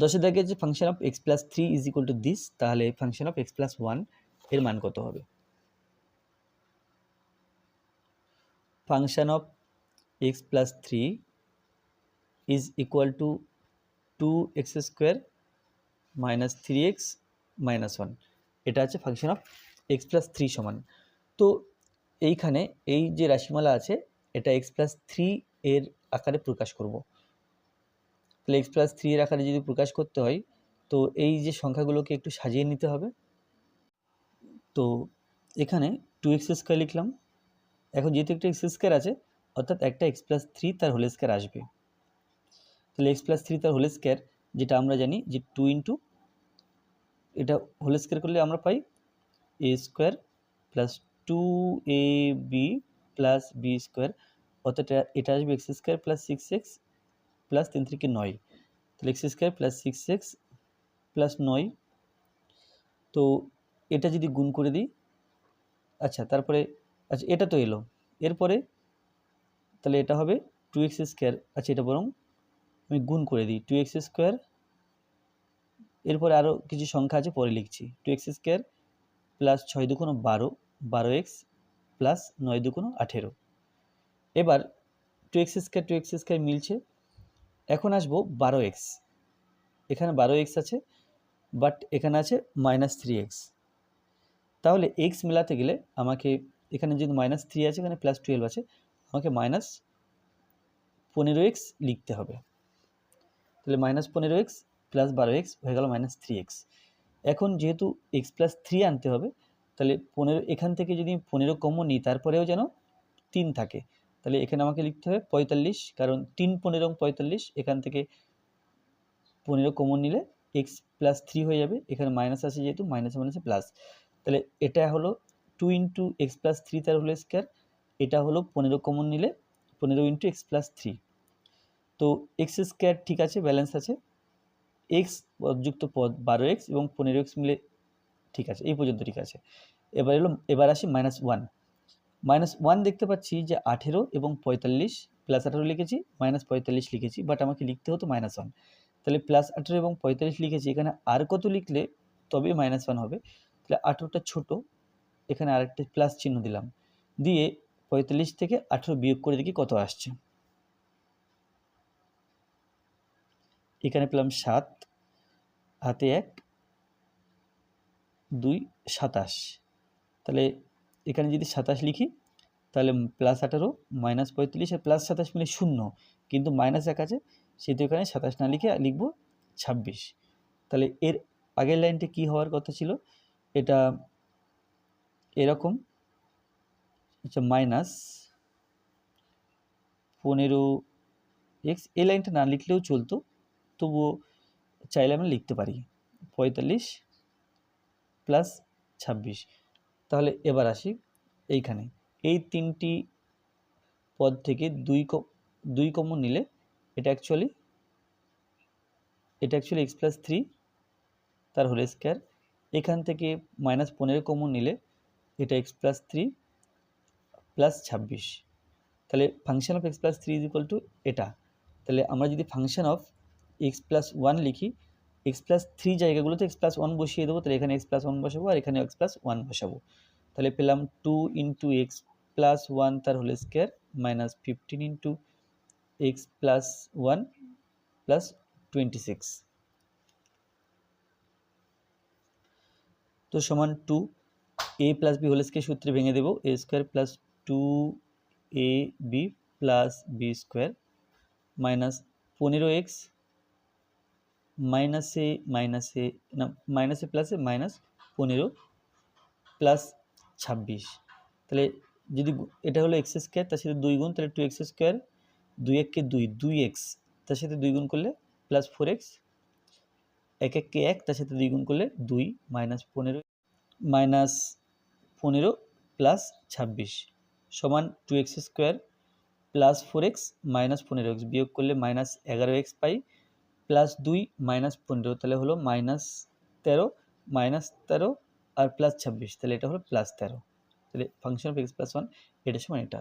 দশে দেখে যে function of x plus three is equal to this তাহলে ফাংশন অফ এক্স প্লাস ওয়ানের মান কত হবে? Function of x plus three is equal to two x square minus three x minus one এটা আছে function of x plus three সমান। তো এইখানে এই যে রাশিমালা আছে, এটা এক্স প্লাস থ্রি এর আকারে প্রকাশ করব। তাহলে এক্স প্লাস থ্রি এর আকারে যদি প্রকাশ করতে হয়, তো এই যে সংখ্যাগুলোকে একটু সাজিয়ে নিতে হবে। তো এখানে টু এক্স স্কোয়ার লিখলাম। এখন যেহেতু একটা এক্স স্কোয়ার আছে, অর্থাৎ একটা এক্স প্লাস থ্রি তার হোল স্কোয়ার আসবে। তাহলে এক্স প্লাস থ্রি তার হোল স্কোয়ার যেটা আমরা জানি যে টু ইন্টু এটা হোল স্কোয়ার করলে আমরা পাই a square plus two a b plus b square অর্থাৎ এটা- আসবে x square plus six x plus তিন থেকে নয়। তাহলে x square plus six x plus নয়। তো এটা যদি গুণ করে দিই আচ্ছা তারপরে আচ্ছা এটা তো এলো। এরপরে তাহলে এটা হবে টু এক্স স্কোয়ার আচ্ছা এটা বরং আমি গুণ করে দিই টু এক্স স্কোয়ার এরপরে আরও কিছু সংখ্যা আছে, পরে লিখছি। টু এক্স স্কোয়ার প্লাস ছয় দুগুণ বারো বারো এক্স প্লাস নয় দুগুণ আঠেরো। এবার two x square two x square মিলছে। এখন আসব বারো এক্স। এখানে বারো এক্স আছে বাট এখানে আছে মাইনাস থ্রি এক্স। তাহলে এক্স মেলাতে গেলে আমাকে এখানে যদি মাইনাস থ্রি আছে, এখানে প্লাস টুয়েলভ আছে, আমাকে মাইনাস পনেরো এক্স লিখতে হবে। তাহলে মাইনাস পনেরো এক্স প্লাস বারো এক্স হয়ে গেল মাইনাস থ্রি এক্স। এখন যেহেতু এক্স প্লাস থ্রি আনতে হবে, তাহলে পনেরো, এখান থেকে যদি পনেরো কমন নিই, তারপরেও যেন তিন থাকে। তাহলে এখানে আমাকে লিখতে হবে পঁয়তাল্লিশ, কারণ তিন পনেরো পঁয়তাল্লিশ, এখান থেকে পনেরো কমন নিলে এক্স প্লাস থ্রি হয়ে যাবে, এখানে মাইনাস আছে যেহেতু মাইনাসে মাইনাসে প্লাস তাহলে এটা হলো two into x plus three তার হলো স্কোয়ার এটা হলো পনেরো কমন নিলে পনেরো ইন্টু এক্স প্লাস থ্রি তো এক্স স্কোয়ার ঠিক আছে ব্যালেন্স আছে এক্স পদযুক্ত পদ বারো এক্স এবং পনেরো এক্স মিলে ঠিক আছে, এই পর্যন্ত ঠিক আছে। এবার এলো, এবার আসি মাইনাস ওয়ান মাইনাস ওয়ান দেখতে পাচ্ছি যে আঠেরো এবং পঁয়তাল্লিশ প্লাস আঠেরো লিখেছি মাইনাস পঁয়তাল্লিশ লিখেছি বাট আমাকে লিখতে হতো মাইনাস ওয়ান তাহলে প্লাস আঠেরো এবং পঁয়তাল্লিশ লিখেছি, এখানে আর কত লিখলে তবে মাইনাস ওয়ান হবে? তাহলে আঠেরোটা ছোটো, এখানে আরেকটা প্লাস চিহ্ন দিলাম। দিয়ে পঁয়তাল্লিশ থেকে আঠেরো বিয়োগ করে দেখি কত আসছে। এখানে পেলাম সাত, হাতে এক, দুই, সাতাশ। তাহলে এখানে যদি সাতাশ লিখি, তাহলে প্লাস আঠারো মাইনাস পঁয়তাল্লিশ আর প্লাস সাতাশ মিলে শূন্য। কিন্তু মাইনাস এক আছে, সেহেতু এখানে সাতাশ না লিখে লিখব ছাব্বিশ। তাহলে এর আগের লাইনটা কি হওয়ার কথা ছিল? এটা এরকম আচ্ছা মাইনাস পনেরো এক্স এই লাইনটা না লিখলেও চলতো, তবুও চাইলে আমরা লিখতে পারি। পঁয়তাল্লিশ প্লাস ছাব্বিশ। তাহলে এবার আসি এইখানে। এই তিনটি পদ থেকে দুই দুই কমন নিলে এটা অ্যাকচুয়ালি এটা অ্যাকচুয়ালি এক্স প্লাস থ্রি তার হোল স্কোয়ার এখান থেকে মাইনাস পনেরো কমন নিলে এটা এক্স প্লাস থ্রি প্লাস ছাব্বিশ। তাহলে function of x plus three is equal to এটা। তাহলে আমরা যদি function of x plus one লিখি এক্স প্লাস থ্রি জায়গাগুলোতে এক্স প্লাস ওয়ান বসিয়ে দেবো, তাহলে এখানে এক্স প্লাস ওয়ান বসাবো আর এখানে এক্স প্লাস ওয়ান বসাবো। তাহলে পেলাম two into x plus one তার whole square minus fifteen into x plus one plus twenty six তো সমান two a plus b whole square সূত্রে ভেঙে দেবো a square plus two a b plus b square minus পনেরো x মাইনাসে মাইনাসে না, মাইনাসে প্লাসে মাইনাস পনেরো প্লাস ছাব্বিশ। তাহলে যদি এটা হলো এক্স স্কোয়ার তার সাথে দুই গুণ, তাহলে টু এক্স স্কোয়ার দুই এককে দুই দুই এক্স তার সাথে দুই গুণ করলে প্লাস ফোর এক্স এক এককে এক, তার সাথে দুই গুণ করলে দুই, মাইনাস পনেরো মাইনাস পনেরো প্লাস ছাব্বিশ সমান two x square plus four x minus পনেরো এক্স বিয়োগ করলে মাইনাস এগারো এক্স পাই প্লাস দুই মাইনাস পনেরো, তাহলে হলো মাইনাস তেরো মাইনাস তেরো আর প্লাস ছাব্বিশ, তাহলে এটা হলো প্লাস তেরো। তাহলে function of x plus one এটা সমান এটা।